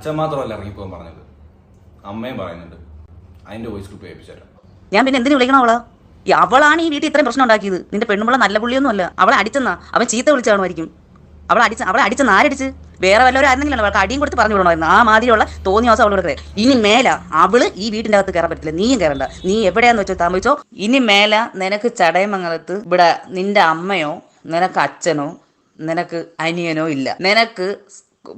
അച്ഛൻ മാത്രമല്ല ഇറങ്ങിപ്പോകാൻ പറഞ്ഞത്. അമ്മയും പറയുന്നുണ്ട്. അതിന്റെ വോയിസ് ക്ലിപ്പ് തരാം. ഞാൻ പിന്നെ എന്തിനു വിളിക്കണം അവളെ? ഈ അവളാണ് ഈ വീട്ടിൽ ഇത്രയും പ്രശ്നം ഉണ്ടാക്കിയത്. നിന്റെ പെണ്ണുമ്പള നല്ല പുള്ളിയൊന്നും അല്ല അവളെ അടിച്ചെന്നാ. അവൻ ചീത്ത വിളിച്ചാണുമായിരിക്കും അവളെ അടിച്ച അവളെ അടിച്ചെന്ന് ആരടിച്ച് വേറെ വല്ലവരും ആയിരുന്നെങ്കിലും അവൾക്ക് അടിയും കൊടുത്ത് പറഞ്ഞു വിടണമായിരുന്നു. ആ മാതിരിയുള്ള തോന്നി ദിവസം അവളോട് കയറി ഇനി മേല അവൾ ഈ വീട്ടിന്റെ അകത്ത് കയറാൻ പറ്റില്ല നീയും കയറണ്ട. നീ എവിടെയാന്ന് വെച്ചോ താമസിച്ചോ? ഇനി മേല നിനക്ക് ചടയമംഗലത്ത് ഇവിടെ നിന്റെ അമ്മയോ നിനക്ക് അച്ഛനോ നിനക്ക് അനിയനോ ഇല്ല. നിനക്ക്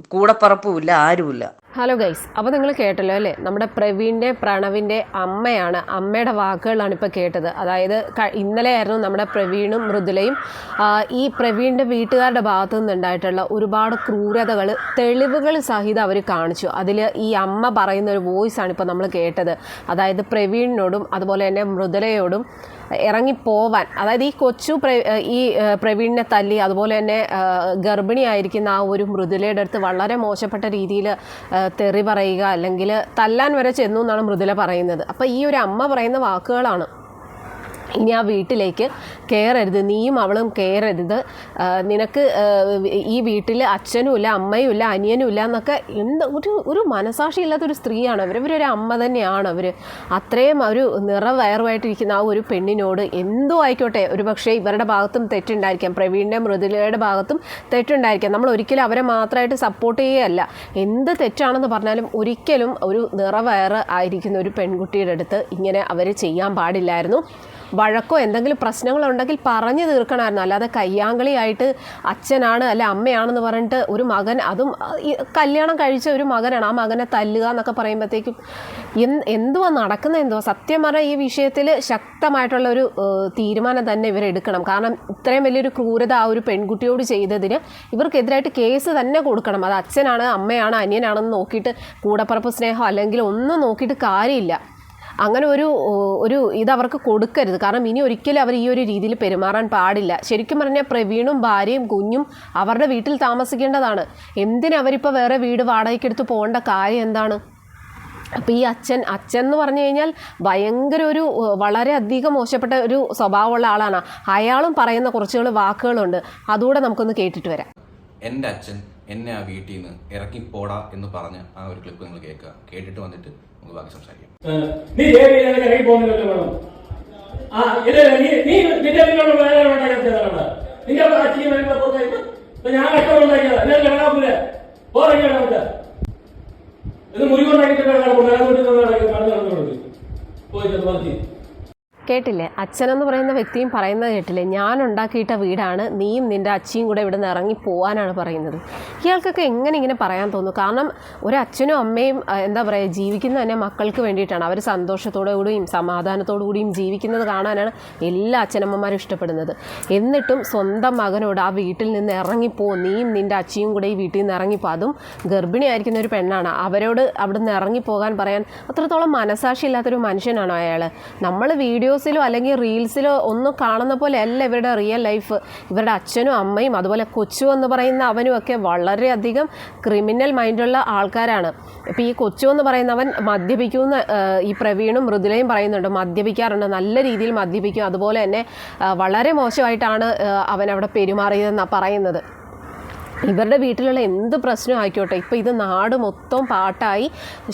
കൂടപ്പറപ്പും ഇല്ല ആരുമില്ല. ഹലോ ഗൈസ് അപ്പോൾ നിങ്ങൾ കേട്ടല്ലോ അല്ലേ? നമ്മുടെ പ്രവീണിന്റെ പ്രണവിന്റെ അമ്മയാണ്. അമ്മയുടെ വാക്കുകളാണ് ഇപ്പോൾ കേട്ടത്. അതായത് ക- ഇന്നലെയായിരുന്നു നമ്മുടെ പ്രവീണും മൃദുലയും ഈ പ്രവീണിന്റെ വീട്ടുകാരുടെ ഭാഗത്തു നിന്നുണ്ടായിട്ടുള്ള ഒരുപാട് ക്രൂരതകൾ തെളിവുകൾ സഹിതം അവർ കാണിച്ചു. അതിൽ ഈ അമ്മ പറയുന്ന ഒരു വോയിസ് ആണ് ഇപ്പോൾ നമ്മൾ കേട്ടത്. അതായത് പ്രവീണിനോടും അതുപോലെ തന്നെ മൃദുലയോടും ഇറങ്ങിപ്പോവാൻ. അതായത് ഈ കൊച്ചു പ്ര ഈ പ്രവീണിനെ തല്ലി അതുപോലെ തന്നെ ഗർഭിണിയായിരിക്കുന്ന ആ ഒരു മൃദുലയുടെ അടുത്ത് വളരെ മോശപ്പെട്ട രീതിയിൽ തെറി പറയുക അല്ലെങ്കിൽ തല്ലാൻ വരെ ചെന്നു എന്നാണ് മൃദുല പറയുന്നത്. അപ്പോൾ ഈ ഒരു അമ്മ പറയുന്ന വാക്കുകളാണ് ഇനി ആ വീട്ടിലേക്ക് കയറരുത് നീയും അവളും കയറരുത് നിനക്ക് ഈ വീട്ടിൽ അച്ഛനും ഇല്ല അമ്മയും ഇല്ല അനിയനും ഇല്ല എന്നൊക്കെ എന്ത് ഒരു ഒരു മനസാക്ഷി ഇല്ലാത്തൊരു സ്ത്രീയാണ് അവർ ഇവരൊരു അമ്മ തന്നെയാണ് അവർ അത്രയും ഒരു നിറവയറുമായിട്ടിരിക്കുന്ന ആ ഒരു പെണ്ണിനോട് എന്തോ ആയിക്കോട്ടെ. ഒരു പക്ഷേ ഇവരുടെ ഭാഗത്തും തെറ്റുണ്ടായിരിക്കാം. പ്രവീണിന്റെ മൃദുലയുടെ ഭാഗത്തും തെറ്റുണ്ടായിരിക്കാം. നമ്മൾ ഒരിക്കലും അവരെ മാത്രമായിട്ട് സപ്പോർട്ട് ചെയ്യുകയല്ല. എന്ത് തെറ്റാണെന്ന് പറഞ്ഞാലും ഒരിക്കലും ഒരു നിറവയറ് ആയിരിക്കുന്ന ഒരു പെൺകുട്ടിയുടെ അടുത്ത് ഇങ്ങനെ അവർ ചെയ്യാൻ പാടില്ലായിരുന്നു. വഴക്കോ എന്തെങ്കിലും പ്രശ്നങ്ങളുണ്ടെങ്കിൽ പറഞ്ഞു തീർക്കണമായിരുന്നു. അല്ലാതെ കയ്യാങ്കളിയായിട്ട് അച്ഛനാണ് അല്ല അമ്മയാണെന്ന് പറഞ്ഞിട്ട് ഒരു മകൻ അതും കല്യാണം കഴിച്ച ഒരു മകനാണ് ആ മകനെ തല്ലുക എന്നൊക്കെ പറയുമ്പോഴത്തേക്കും എന്ത് എന്തുവാ നടക്കുന്നത് എന്തുവാ? സത്യം പറഞ്ഞാൽ ഈ വിഷയത്തിൽ ശക്തമായിട്ടുള്ള ഒരു തീരുമാനം തന്നെ ഇവരെടുക്കണം കാരണം ഇത്രയും വലിയൊരു ക്രൂരത ആ ഒരു പെൺകുട്ടിയോട് ചെയ്തതിന് ഇവർക്കെതിരായിട്ട് കേസ് തന്നെ കൊടുക്കണം. അത് അച്ഛനാണ് അമ്മയാണ് അനിയനാണെന്ന് നോക്കിയിട്ട് കൂടപ്പറപ്പ് സ്നേഹം അല്ലെങ്കിൽ ഒന്നും നോക്കിയിട്ട് കാര്യമില്ല. അങ്ങനെ ഒരു ഒരു ഇത് അവർക്ക് കൊടുക്കരുത്. കാരണം ഇനി ഒരിക്കലും അവർ ഈ ഒരു രീതിയിൽ പെരുമാറാൻ പാടില്ല. ശരിക്കും പറഞ്ഞാൽ പ്രവീണും ഭാര്യയും കുഞ്ഞും അവരുടെ വീട്ടിൽ താമസിക്കേണ്ടതാണ്. എന്തിനവരിപ്പോൾ വേറെ വീട് വാടകയ്ക്കെടുത്ത് പോകേണ്ട കാര്യം എന്താണ്? അപ്പോൾ ഈ അച്ഛൻ അച്ഛൻ എന്ന് പറഞ്ഞു കഴിഞ്ഞാൽ ഭയങ്കര ഒരു വളരെ വളരെയധികം മോശപ്പെട്ട ഒരു സ്വഭാവമുള്ള ആളാണ്. അയാളും പറയുന്ന കുറച്ചുകൾ വാക്കുകളുണ്ട്. അതുകൂടെ നമുക്കൊന്ന് കേട്ടിട്ട് വരാം. എന്റെ അച്ഛൻ എന്നെ ആ വീട്ടിൽ നിന്ന് ഇറക്കിപ്പോടാ എന്ന് പറഞ്ഞ ആ ഒരു ക്ലിപ്പ് നിങ്ങൾ കേൾക്കുക. കേട്ടിട്ട് വന്നിട്ട് നമുക്ക് ബാക്കി സംസാരിക്കാം. നീ ദേവിയെ നിനക്ക് ഇറങ്ങി പോകുന്നില്ലല്ലോ ആ ഇത് നീ നീ വേറെ ഉണ്ടാക്കിയതാണ് നിന്റെ അച്ഛനും വരുമ്പോ പുറത്തേക്ക് ഞാൻ കഷ്ടം ഉണ്ടാക്കിയതാ. എന്നെ വേണാപ്പൂലെ പോറങ്ങിയാണ് നമുക്ക് ഇത് മുറിവുണ്ടാക്കിയിട്ട് നടന്നു നടന്നു പോയി മറിച്ച് കേട്ടില്ലേ? അച്ഛനെന്ന് പറയുന്ന വ്യക്തിയും പറയുന്നത് കേട്ടില്ലേ? ഞാൻ ഉണ്ടാക്കിയിട്ട വീടാണ് നീയും നിന്റെ അച്ഛയും കൂടെ ഇവിടെ നിന്ന് ഇറങ്ങി പോകാനാണ് പറയുന്നത്. ഇയാൾക്കൊക്കെ എങ്ങനെ ഇങ്ങനെ പറയാൻ തോന്നുന്നു കാരണം ഒരു അച്ഛനും അമ്മയും എന്താ പറയുക ജീവിക്കുന്നത് തന്നെ മക്കൾക്ക് വേണ്ടിയിട്ടാണ്. അവർ സന്തോഷത്തോടു കൂടിയും സമാധാനത്തോടു കൂടിയും ജീവിക്കുന്നത് കാണാനാണ് എല്ലാ അച്ഛനമ്മമാരും ഇഷ്ടപ്പെടുന്നത്. എന്നിട്ടും സ്വന്തം മകനോട് ആ വീട്ടിൽ നിന്ന് ഇറങ്ങിപ്പോ നീയും നിന്റെ അച്ഛയും കൂടെ ഈ വീട്ടിൽ നിന്ന് ഇറങ്ങിപ്പോ അതും ഗർഭിണിയായിരിക്കുന്ന ഒരു പെണ്ണാണ്. അവരോട് അവിടെ നിന്ന് ഇറങ്ങിപ്പോകാൻ പറയാൻ അത്രത്തോളം മനസാക്ഷി ഇല്ലാത്തൊരു മനുഷ്യനാണോ അയാൾ നമ്മൾ വീഡിയോസിലോ അല്ലെങ്കിൽ റീൽസിലോ ഒന്നും കാണുന്ന പോലെ അല്ല ഇവരുടെ റിയൽ ലൈഫ് ഇവരുടെ അച്ഛനും അമ്മയും അതുപോലെ കൊച്ചു എന്ന് പറയുന്ന അവനും ഒക്കെ വളരെയധികം ക്രിമിനൽ മൈൻഡുള്ള ആൾക്കാരാണ്. ഇപ്പോൾ ഈ കൊച്ചു എന്ന് പറയുന്നവൻ മദ്യപിക്കുമെന്ന് ഈ പ്രവീണും മൃദുലയും പറയുന്നുണ്ട്. മദ്യപിക്കാറുണ്ട്. നല്ല രീതിയിൽ മദ്യപിക്കും. അതുപോലെ തന്നെ വളരെ മോശമായിട്ടാണ് അവൻ അവിടെ പെരുമാറിയതെന്നാണ് പറയുന്നത്. ഇവരുടെ വീട്ടിലുള്ള എന്ത് പ്രശ്നം ആയിക്കോട്ടെ? ഇപ്പോൾ ഇത് നാട് മൊത്തം പാട്ടായി.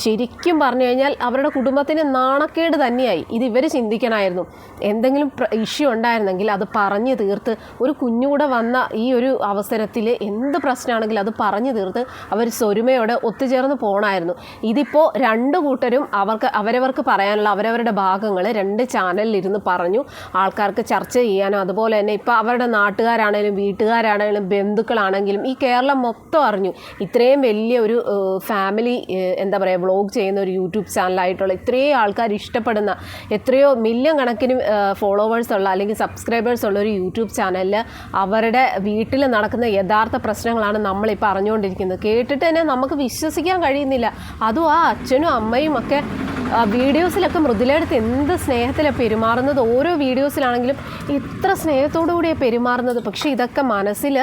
ശരിക്കും പറഞ്ഞു കഴിഞ്ഞാൽ അവരുടെ കുടുംബത്തിന് നാണക്കേട് തന്നെയായി. ഇത് ഇവർ ചിന്തിക്കണമായിരുന്നു എന്തെങ്കിലും ഇഷ്യൂ ഉണ്ടായിരുന്നെങ്കിൽ അത് പറഞ്ഞു തീർത്ത് ഒരു കുഞ്ഞുകൂടെ വന്ന ഈ ഒരു അവസരത്തിൽ എന്ത് പ്രശ്നമാണെങ്കിലും അത് പറഞ്ഞു തീർത്ത് അവർ സ്വരുമയോടെ ഒത്തുചേർന്ന് പോകണമായിരുന്നു ഇതിപ്പോൾ രണ്ട് കൂട്ടരും അവർക്ക് അവരവർക്ക് പറയാനുള്ള അവരവരുടെ ഭാഗങ്ങൾ രണ്ട് ചാനലിലിരുന്ന് പറഞ്ഞു. ആൾക്കാർക്ക് ചർച്ച ചെയ്യാനും അതുപോലെ തന്നെ ഇപ്പോൾ അവരുടെ നാട്ടുകാരാണെങ്കിലും വീട്ടുകാരാണെങ്കിലും ബന്ധുക്കളാണെങ്കിലും ഈ കേരളം മൊത്തം അറിഞ്ഞു. ഇത്രയും വലിയ ഒരു ഫാമിലി എന്താ പറയുക വ്ളോഗ് ചെയ്യുന്ന ഒരു യൂട്യൂബ് ചാനലായിട്ടുള്ള ഇത്രയും ആൾക്കാർ ഇഷ്ടപ്പെടുന്ന എത്രയോ മില്യൺ കണക്കിന് ഫോളോവേഴ്സ് ഉള്ള അല്ലെങ്കിൽ സബ്സ്ക്രൈബേഴ്സ് ഉള്ള ഒരു യൂട്യൂബ് ചാനലിൽ അവരുടെ വീട്ടിൽ നടക്കുന്ന യഥാർത്ഥ പ്രശ്നങ്ങളാണ് നമ്മളിപ്പോൾ അറിഞ്ഞുകൊണ്ടിരിക്കുന്നത്. കേട്ടിട്ട് തന്നെ നമുക്ക് വിശ്വസിക്കാൻ കഴിയുന്നില്ല. അതും ആ അച്ഛനും അമ്മയും ഒക്കെ വീഡിയോസിലൊക്കെ മൃദുലയെടുത്ത് എന്ത് സ്നേഹത്തിലാണ് പെരുമാറുന്നത്? ഓരോ വീഡിയോസിലാണെങ്കിലും ഇത്ര സ്നേഹത്തോടു കൂടിയാണ് പെരുമാറുന്നത്. പക്ഷേ ഇതൊക്കെ മനസ്സിൽ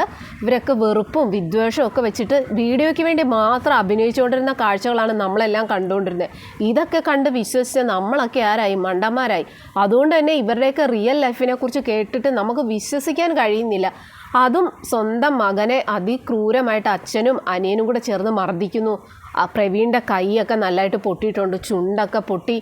ഇവരൊക്കെ വെറുപ്പും വിദ്വേഷവും ഒക്കെ വെച്ചിട്ട് വീഡിയോയ്ക്ക് വേണ്ടി മാത്രം അഭിനയിച്ചുകൊണ്ടിരുന്ന കാഴ്ചകളാണ് നമ്മളെല്ലാം കണ്ടുകൊണ്ടിരുന്നത്. ഇതൊക്കെ കണ്ട് വിശ്വസിച്ച നമ്മളൊക്കെ ആരായി? മണ്ടന്മാരായി. അതുകൊണ്ട് തന്നെ ഇവരുടെയൊക്കെ റിയൽ ലൈഫിനെ കുറിച്ച് കേട്ടിട്ട് നമുക്ക് വിശ്വസിക്കാൻ കഴിയുന്നില്ല. അതും സ്വന്തം മകനെ അതിക്രൂരമായിട്ട് അച്ഛനും അനിയനും കൂടെ ചേർന്ന് മർദ്ദിക്കുന്നു. ആ പ്രവീണിന്റെ കൈയൊക്കെ നല്ലതായിട്ട് പൊട്ടിയിട്ടുണ്ട് ചുണ്ടൊക്കെ പൊട്ടി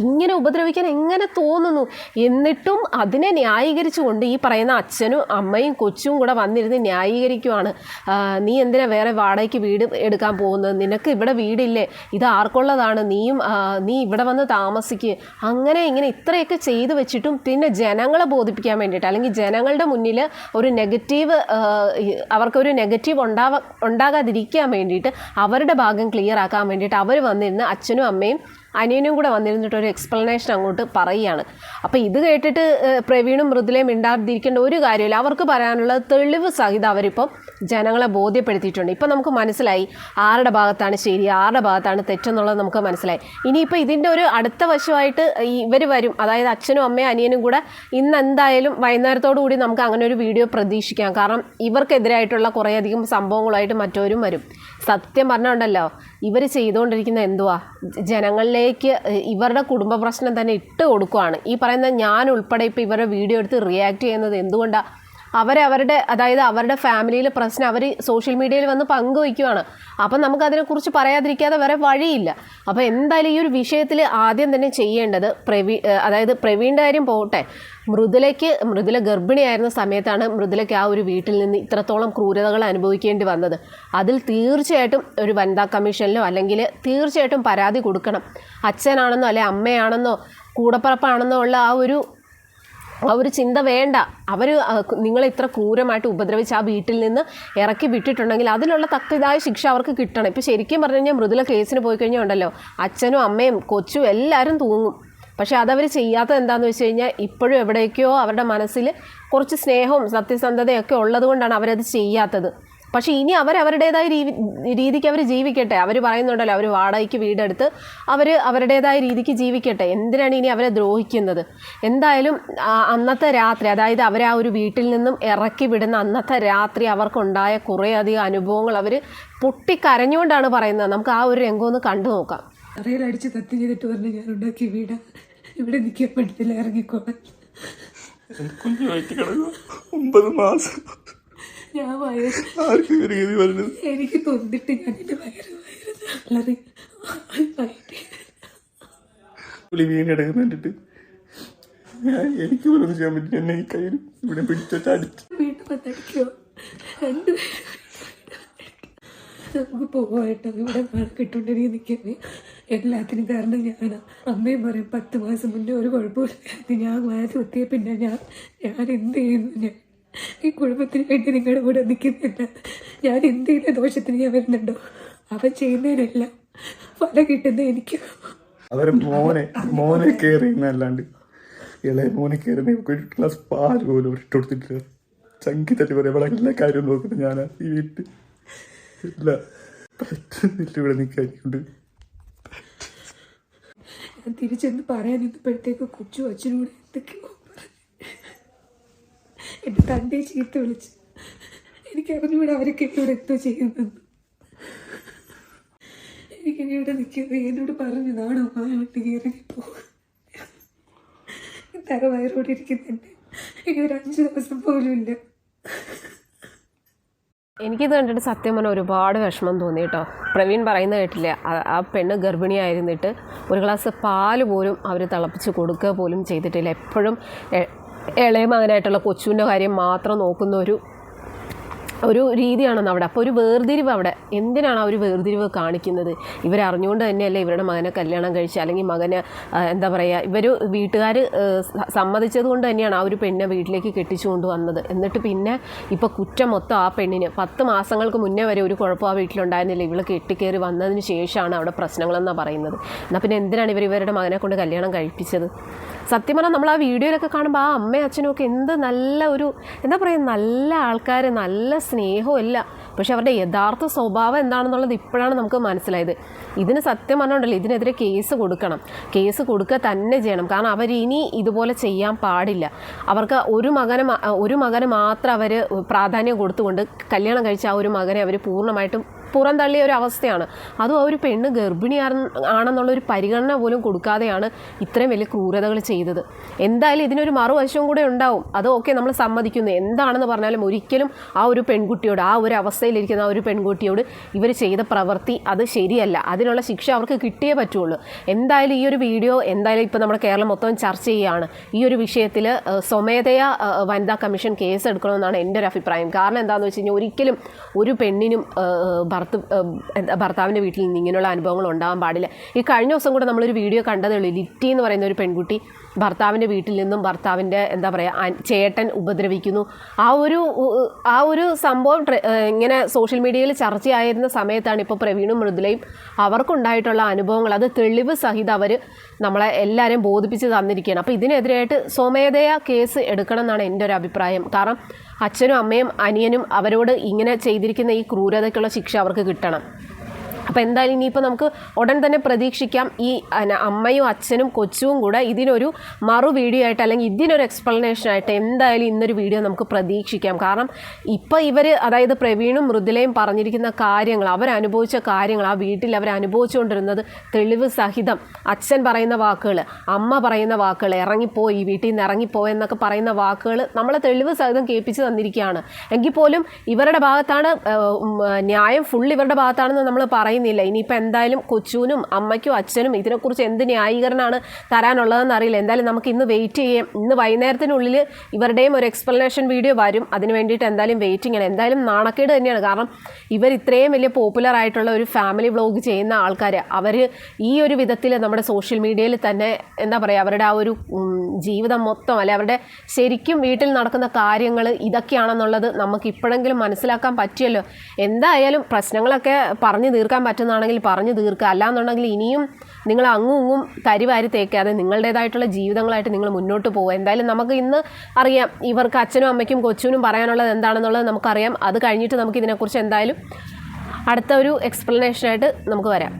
ഇങ്ങനെ ഉപദ്രവിക്കാൻ എങ്ങനെ തോന്നുന്നു? എന്നിട്ടും അതിനെ ന്യായീകരിച്ചുകൊണ്ട് ഈ പറയുന്ന അച്ഛനും അമ്മയും കൊച്ചും കൂടെ വന്നിരുന്ന് ന്യായീകരിക്കുവാണ്. നീ എന്തിനാ വേറെ വാടകയ്ക്ക് വീട് എടുക്കാൻ പോകുന്നത്? നിനക്ക് ഇവിടെ വീടില്ലേ? ഇത് ആർക്കുള്ളതാണ്? നീയും നീ ഇവിടെ വന്ന് താമസിക്കുക അങ്ങനെ ഇങ്ങനെ ഇത്രയൊക്കെ ചെയ്തു വെച്ചിട്ടും പിന്നെ ജനങ്ങളെ ബോധിപ്പിക്കാൻ വേണ്ടിയിട്ട് അല്ലെങ്കിൽ ജനങ്ങളുടെ മുന്നിൽ ഒരു നെഗറ്റീവ് അവർക്കൊരു നെഗറ്റീവ് ഉണ്ടാവ ഉണ്ടാകാതിരിക്കാൻ വേണ്ടിയിട്ട് അവരുടെ ഭാഗം ക്ലിയർ ആക്കാൻ വേണ്ടിയിട്ട് അവർ വന്നിരുന്ന് അച്ഛനും അമ്മയും അനിയനും കൂടെ വന്നിരുന്നിട്ട് ഒരു എക്സ്പ്ലനേഷൻ അങ്ങോട്ട് പറയുകയാണ്. അപ്പോൾ ഇത് കേട്ടിട്ട് പ്രവീണും മൃദുലയും മിണ്ടാതിരിക്കേണ്ട ഒരു കാര്യമില്ല. അവർക്ക് പറയാനുള്ള തെളിവ് സഹിതം അവരിപ്പം ജനങ്ങളെ ബോധ്യപ്പെടുത്തിയിട്ടുണ്ട്. ഇപ്പം നമുക്ക് മനസ്സിലായി ആരുടെ ഭാഗത്താണ് ശരി ആരുടെ ഭാഗത്താണ് തെറ്റെന്നുള്ളത് നമുക്ക് മനസ്സിലായി. ഇനിയിപ്പോൾ ഇതിന്റെ ഒരു അടുത്ത വശമായിട്ട് ഇവർ വരും. അതായത് അച്ഛനും അമ്മയും അനിയനും കൂടെ ഇന്ന് എന്തായാലും വൈകുന്നേരത്തോടു കൂടി നമുക്ക് അങ്ങനെ ഒരു വീഡിയോ പ്രതീക്ഷിക്കാം. കാരണം ഇവർക്കെതിരായിട്ടുള്ള കുറേയധികം സംഭവങ്ങളായിട്ട് മറ്റവരും വരും. സത്യം പറഞ്ഞുണ്ടല്ലോ ഇവർ ചെയ്തുകൊണ്ടിരിക്കുന്ന എന്തുവാ? ജ- ഏഹ്, ഇവരുടെ കുടുംബ പ്രശ്നം തന്നെ ഇട്ട് കൊടുക്കുവാണ്. ഈ പറയുന്ന ഞാൻ ഉൾപ്പെടെ ഇപ്പോൾ ഇവരുടെ വീഡിയോ എടുത്ത് റിയാക്ട് ചെയ്യുന്നത് എന്തുകൊണ്ടാണ് അവരവരുടെ അതായത് അവരുടെ ഫാമിലിയിലെ പ്രശ്നം അവർ സോഷ്യൽ മീഡിയയിൽ വന്ന് പങ്കുവയ്ക്കുവാണ് അപ്പം നമുക്കതിനെക്കുറിച്ച് പറയാതിരിക്കാതെ വേറെ വഴിയില്ല. അപ്പോൾ എന്തായാലും ഈ ഒരു വിഷയത്തിൽ ആദ്യം തന്നെ ചെയ്യേണ്ടത് പ്രവീ അതായത് പ്രവീണിന്റെ കാര്യം പോകട്ടെ മൃദുലയ്ക്ക് മൃദുല ഗർഭിണിയായിരുന്ന സമയത്താണ് മൃദുലയ്ക്ക് ആ ഒരു വീട്ടിൽ നിന്ന് ഇത്രത്തോളം ക്രൂരതകൾ അനുഭവിക്കേണ്ടി വന്നത്. അതിൽ തീർച്ചയായിട്ടും ഒരു വനിതാ കമ്മീഷനിലോ അല്ലെങ്കിൽ തീർച്ചയായിട്ടും പരാതി കൊടുക്കണം. അച്ഛനാണെന്നോ അല്ലെ അമ്മയാണെന്നോ കൂടപ്പറപ്പാണെന്നോ ഉള്ള ആ ഒരു ആ ഒരു ചിന്ത വേണ്ട. അവർ നിങ്ങളെ ഇത്ര ക്രൂരമായിട്ട് ഉപദ്രവിച്ച് ആ വീട്ടിൽ നിന്ന് ഇറക്കി വിട്ടിട്ടുണ്ടെങ്കിൽ അതിനുള്ള തക്കതായ ശിക്ഷ അവർക്ക് കിട്ടണം. ഇപ്പോൾ ശരിക്കും പറഞ്ഞു കഴിഞ്ഞാൽ മൃദുല കേസിന് പോയി കഴിഞ്ഞാൽ ഉണ്ടല്ലോ. അച്ഛനും അമ്മയും കൊച്ചും എല്ലാവരും തൂങ്ങും. പക്ഷേ അതവർ ചെയ്യാത്തത് എന്താണെന്ന് വെച്ച് കഴിഞ്ഞാൽ ഇപ്പോഴും എവിടേക്കോ അവരുടെ മനസ്സിൽ കുറച്ച് സ്നേഹവും സത്യസന്ധതയൊക്കെ ഉള്ളതുകൊണ്ടാണ് അവരത് ചെയ്യാത്തത്. പക്ഷേ ഇനി അവർ അവരുടേതായ രീതി രീതിക്ക് അവർ ജീവിക്കട്ടെ. അവർ പറയുന്നുണ്ടല്ലോ അവർ വാടകയ്ക്ക് വീടെടുത്ത് അവർ അവരുടേതായ രീതിക്ക് ജീവിക്കട്ടെ. എന്തിനാണ് ഇനി അവരെ ദ്രോഹിക്കുന്നത്? എന്തായാലും അന്നത്തെ രാത്രി അതായത് അവർ ആ ഒരു വീട്ടിൽ നിന്നും ഇറക്കി വിടുന്ന അന്നത്തെ രാത്രി അവർക്കുണ്ടായ കുറേയധികം അനുഭവങ്ങൾ അവർ പൊട്ടിക്കരഞ്ഞുകൊണ്ടാണ് പറയുന്നത്. നമുക്ക് ആ ഒരു രംഗം ഒന്ന് കണ്ടു നോക്കാം. അടിച്ച് തത്തി ചെയ്തിട്ട് പറഞ്ഞു ഞാൻ ഉണ്ടാക്കിയ വീട്. ഇവിടെ നിൽക്കാൻ പറ്റത്തില്ല ഇറങ്ങിക്കോളാൻ കുഞ്ഞു വയറ്റി കിടക്കുക ഒമ്പത് മാസം. ഞാൻ വയറ് എനിക്ക് തൊണ്ടിട്ട് ഞാൻ എന്റെ വയറ് വയറ് കണ്ടിട്ട്. എനിക്ക് പോലും ചെയ്യാൻ പറ്റില്ല. എന്നെ ഈ കയ്യിൽ ഇവിടെ പിടിച്ചിട്ട് അടിച്ചു. വീണ്ടും വന്നടിക്കോ രണ്ടുപേരും നമുക്ക് പോവാട്ടോ ഇവിടെ കിട്ടുണ്ടെങ്കിൽ നിൽക്കാതെ എല്ലാത്തിനും കാരണം ഞാനാ. അമ്മയും പറയും പത്ത് മാസം മുന്നേ ഒരു കുഴപ്പമില്ല ഞാൻ വയസ്സ് എത്തിയ പിന്നെ ഞാൻ ഞാൻ എന്ത് ചെയ്യുന്നു? ഞാൻ ഈ കുടുംബത്തിന് വേണ്ടി നിങ്ങളുടെ കൂടെ നിൽക്കുന്നില്ല. ഞാൻ എന്തെങ്കിലും ദോഷത്തിന് ഞാൻ വരുന്നുണ്ടോ? അവൻ ചെയ്യുന്നതിനെല്ലാം. ഫലം കിട്ടുന്ന എനിക്ക്. അവരെ മോനെ മോനെ കയറി ചെയ്യുന്നതല്ലാണ്ട് ഇളയ മോനെ കയറി ഒരു ഗ്ലാസ് പാൽ പോലും ഇട്ട് കൊടുത്തിട്ടില്ല ചങ്കി തട്ടി പറയാം ഇവിടെ എല്ലാ കാര്യവും നോക്കുന്നത് ഞാൻ ഈ വീട്ടിൽ. ഇല്ല പറ്റുന്നില്ല ഇവിടെ നിൽക്കാനുണ്ട് ഞാൻ തിരിച്ചെന്ന് പറയാൻ ഇന്നപ്പോഴത്തേക്ക് കൊച്ചു അച്ഛനും കൂടെ എന്തൊക്കെയോ പറഞ്ഞു തന്റെ ചീത്ത വിളിച്ച് എനിക്ക് അറിഞ്ഞുകൂടെ അവരൊക്കെ ഇവിടെ എന്തോ ചെയ്യുന്നത്. എനിക്കിനി ഇവിടെ നിൽക്കുന്നത് എന്നോട് പറഞ്ഞു നാണോ കയറി പോകും തറ വയറോടെ ഇരിക്കുന്നുണ്ട് ഇനി ഒരു അഞ്ച് ദിവസം പോലും ഇല്ല. എനിക്കിത് കണ്ടിട്ട് സത്യം പറഞ്ഞാൽ ഒരുപാട് വിഷമം തോന്നി കേട്ടോ. പ്രവീൺ പറയുന്നത് കേട്ടില്ല? ആ- ആ പെണ്ണ് ഗർഭിണിയായിരുന്നിട്ട് ഒരു ഗ്ലാസ് പാൽ പോലും അവർ തിളപ്പിച്ച് കൊടുക്കുക പോലും ചെയ്തിട്ടില്ല. എപ്പോഴും ഇളയ മകനായിട്ടുള്ള കൊച്ചുവിന്റെ കാര്യം മാത്രം നോക്കുന്ന ഒരു ഒരു രീതിയാണെന്ന് അവിടെ. അപ്പോൾ ഒരു വേർതിരിവ് അവിടെ. എന്തിനാണ് ആ ഒരു വേർതിരിവ് കാണിക്കുന്നത്? ഇവരറിഞ്ഞുകൊണ്ട് തന്നെയല്ലേ ഇവരുടെ മകനെ കല്യാണം കഴിച്ച് അല്ലെങ്കിൽ മകന് എന്താ പറയുക ഇവർ വീട്ടുകാർ സമ്മതിച്ചത് കൊണ്ട് തന്നെയാണ് ആ ഒരു പെണ്ണിനെ വീട്ടിലേക്ക് കെട്ടിച്ചു കൊണ്ടുവന്നത്. എന്നിട്ട് പിന്നെ ഇപ്പോൾ കുറ്റം മൊത്തം ആ പെണ്ണിന്. പത്ത് മാസങ്ങൾക്ക് മുന്നേ വരെ ഒരു കുഴപ്പം ആ വീട്ടിലുണ്ടായിരുന്നില്ല. ഇവൾ കെട്ടിക്കയറി വന്നതിന് ശേഷമാണ് അവിടെ പ്രശ്നങ്ങളെന്നാണ് പറയുന്നത്. എന്നാൽ പിന്നെ എന്തിനാണ് ഇവർ ഇവരുടെ മകനെ കൊണ്ട് കല്യാണം കഴിപ്പിച്ചത്? സത്യം പറഞ്ഞാൽ നമ്മൾ ആ വീഡിയോയിലൊക്കെ കാണുമ്പോൾ ആ അമ്മയും അച്ഛനും ഒക്കെ എന്ത് നല്ല ഒരു എന്താ പറയുക നല്ല ആൾക്കാർ നല്ല സ്നേഹവും ഇല്ല പക്ഷെ അവരുടെ യഥാർത്ഥ സ്വഭാവം എന്താണെന്നുള്ളത് ഇപ്പോഴാണ് നമുക്ക് മനസ്സിലായത്. ഇതിന് സത്യം പറഞ്ഞുണ്ടല്ലോ ഇതിനെതിരെ കേസ് കൊടുക്കണം. കേസ് കൊടുക്കുക തന്നെ ചെയ്യണം. കാരണം അവർ ഇനി ഇതുപോലെ ചെയ്യാൻ പാടില്ല. അവർക്ക് ഒരു മകനെ ഒരു മകന് മാത്രം അവർ പ്രാധാന്യം കൊടുത്തുകൊണ്ട് കല്യാണം കഴിച്ച ആ ഒരു മകനെ അവർ പൂർണമായിട്ടും പുറന്തള്ളിയ ഒരു അവസ്ഥയാണ്. അതും ആ ഒരു പെണ്ണ് ഗർഭിണി ആണെന്നുള്ള ഒരു പരിഗണന പോലും കൊടുക്കാതെയാണ് ഇത്രയും വലിയ ക്രൂരതകൾ ചെയ്തത്. എന്തായാലും ഇതിനൊരു മറുവശവും കൂടെ ഉണ്ടാവും. അത് ഓക്കെ നമ്മൾ സമ്മതിക്കുന്നു. എന്താണെന്ന് പറഞ്ഞാലും ഒരിക്കലും ആ ഒരു പെൺകുട്ടിയോട് ആ ഒരു അവസ്ഥയിലിരിക്കുന്ന ആ ഒരു പെൺകുട്ടിയോട് ഇവർ ചെയ്ത പ്രവൃത്തി അത് ശരിയല്ല. അതിനുള്ള ശിക്ഷ അവർക്ക് കിട്ടിയേ പറ്റുള്ളൂ. എന്തായാലും ഈ ഒരു വീഡിയോ എന്തായാലും ഇപ്പോൾ നമ്മുടെ കേരളം മൊത്തം ചർച്ച ചെയ്യുകയാണ്. ഈ ഒരു വിഷയത്തിൽ സ്വമേധയാ വനിതാ കമ്മീഷൻ കേസ് എടുക്കണമെന്നാണ് എന്റെ ഒരു അഭിപ്രായം. കാരണം എന്താണെന്ന് വെച്ച് കഴിഞ്ഞാൽ ഒരിക്കലും ഒരു പെണ്ണിനും ഭർത്ത് ഭർത്താവിന്റെ വീട്ടിൽ നിന്ന് ഇങ്ങനെയുള്ള അനുഭവങ്ങൾ ഉണ്ടാകാൻ പാടില്ല. ഈ കഴിഞ്ഞ ദിവസം കൂടെ നമ്മളൊരു വീഡിയോ കണ്ടതേ ഉള്ളൂ ലിറ്റി എന്ന് പറയുന്ന ഒരു പെൺകുട്ടി ഭർത്താവിന്റെ വീട്ടിൽ നിന്നും ഭർത്താവിന്റെ എന്താ പറയുക ചേട്ടൻ ഉപദ്രവിക്കുന്നു. ആ ഒരു ആ ഒരു സംഭവം ഇങ്ങനെ സോഷ്യൽ മീഡിയയിൽ ചർച്ചയായിരുന്ന സമയത്താണ് ഇപ്പോൾ പ്രവീണും മൃദുലയും അവർക്കുണ്ടായിട്ടുള്ള അനുഭവങ്ങൾ. അത് തെളിവ് സഹിതം അവർ നമ്മളെ എല്ലാവരെയും ബോധിപ്പിച്ച് തന്നിരിക്കുകയാണ്. അപ്പോൾ ഇതിനെതിരായിട്ട് സ്വമേധയാ കേസ് എടുക്കണം എന്നാണ് എന്റെ ഒരു അഭിപ്രായം. കാരണം അച്ഛനും അമ്മയും അനിയനും അവരോട് ഇങ്ങനെ ചെയ്തിരിക്കുന്ന ഈ ക്രൂരതയ്ക്കുള്ള ശിക്ഷ അവർക്ക് കിട്ടണം. അപ്പോൾ എന്തായാലും ഇനിയിപ്പോൾ നമുക്ക് ഉടൻ തന്നെ പ്രതീക്ഷിക്കാം ഈ അമ്മയും അച്ഛനും കൊച്ചും കൂടെ ഇതിനൊരു മറു വീഡിയോ ആയിട്ട് അല്ലെങ്കിൽ ഇതിനൊരു എക്സ്പ്ലനേഷൻ ആയിട്ട് എന്തായാലും ഇന്നൊരു വീഡിയോ നമുക്ക് പ്രതീക്ഷിക്കാം. കാരണം ഇപ്പോൾ ഇവർ അതായത് പ്രവീണും മൃദുലയും പറഞ്ഞിരിക്കുന്ന കാര്യങ്ങൾ അവരനുഭവിച്ച കാര്യങ്ങൾ ആ വീട്ടിൽ അവർ അനുഭവിച്ചുകൊണ്ടിരുന്നത് തെളിവ് സഹിതം. അച്ഛൻ പറയുന്ന വാക്കുകൾ അമ്മ പറയുന്ന വാക്കുകൾ ഇറങ്ങിപ്പോയി വീട്ടിൽ നിന്ന് ഇറങ്ങിപ്പോയി എന്നൊക്കെ പറയുന്ന വാക്കുകൾ നമ്മളെ തെളിവ് സഹിതം കേൾപ്പിച്ച് തന്നിരിക്കുകയാണ്. എങ്കിൽ പോലും ഇവരുടെ ഭാഗത്താണ് ന്യായം ഫുൾ ഇവരുടെ ഭാഗത്താണെന്ന് നമ്മൾ പറയുന്നില്ല. ഇനിയിപ്പോൾ എന്തായാലും കൊച്ചുവിനും അമ്മയ്ക്കും അച്ഛനും ഇതിനെക്കുറിച്ച് എന്ത് ന്യായീകരണമാണ് തരാനുള്ളതെന്ന് അറിയില്ല. എന്തായാലും നമുക്ക് ഇന്ന് വെയിറ്റ് ചെയ്യാം. ഇന്ന് വൈകുന്നേരത്തിനുള്ളിൽ ഇവരുടെയും ഒരു എക്സ്പ്ലനേഷൻ വീഡിയോ വരും. അതിന് വേണ്ടിയിട്ട് എന്തായാലും വെയിറ്റിംഗ് ആണ് എന്തായാലും നാണക്കേട് തന്നെയാണ്. കാരണം ഇവർ ഇത്രയും വലിയ പോപ്പുലർ ആയിട്ടുള്ള ഒരു ഫാമിലി വ്ളോഗ് ചെയ്യുന്ന ആൾക്കാർ അവർ ഈ ഒരു വിധത്തിൽ നമ്മുടെ സോഷ്യൽ മീഡിയയിൽ തന്നെ എന്താ പറയുക അവരുടെ ആ ഒരു ജീവിതം മൊത്തം അല്ലെ അവരുടെ ശരിക്കും വീട്ടിൽ നടക്കുന്ന കാര്യങ്ങൾ ഇതൊക്കെയാണെന്നുള്ളത് നമുക്ക് ഇപ്പോഴെങ്കിലും മനസ്സിലാക്കാൻ പറ്റിയല്ലോ. എന്തായാലും പ്രശ്നങ്ങളൊക്കെ പറഞ്ഞു തീർക്കാൻ പറ്റുന്നതാണെങ്കിൽ പറഞ്ഞു തീർക്കുക. അല്ലാന്നുണ്ടെങ്കിൽ ഇനിയും നിങ്ങൾ അങ്ങും ഇങ്ങും കരിവാരി തേക്കാതെ നിങ്ങളുടേതായിട്ടുള്ള ജീവിതങ്ങളായിട്ട് നിങ്ങൾ മുന്നോട്ട് പോകുക എന്തായാലും നമുക്ക് ഇന്ന് അറിയാം ഇവർക്ക് അച്ഛനും അമ്മയ്ക്കും കൊച്ചിനും പറയാനുള്ളത് എന്താണെന്നുള്ളത് നമുക്കറിയാം. അത് കഴിഞ്ഞിട്ട് നമുക്ക് ഇതിനെക്കുറിച്ച് എന്തായാലും അടുത്ത ഒരു എക്സ്പ്ലനേഷനായിട്ട് നമുക്ക് വരാം.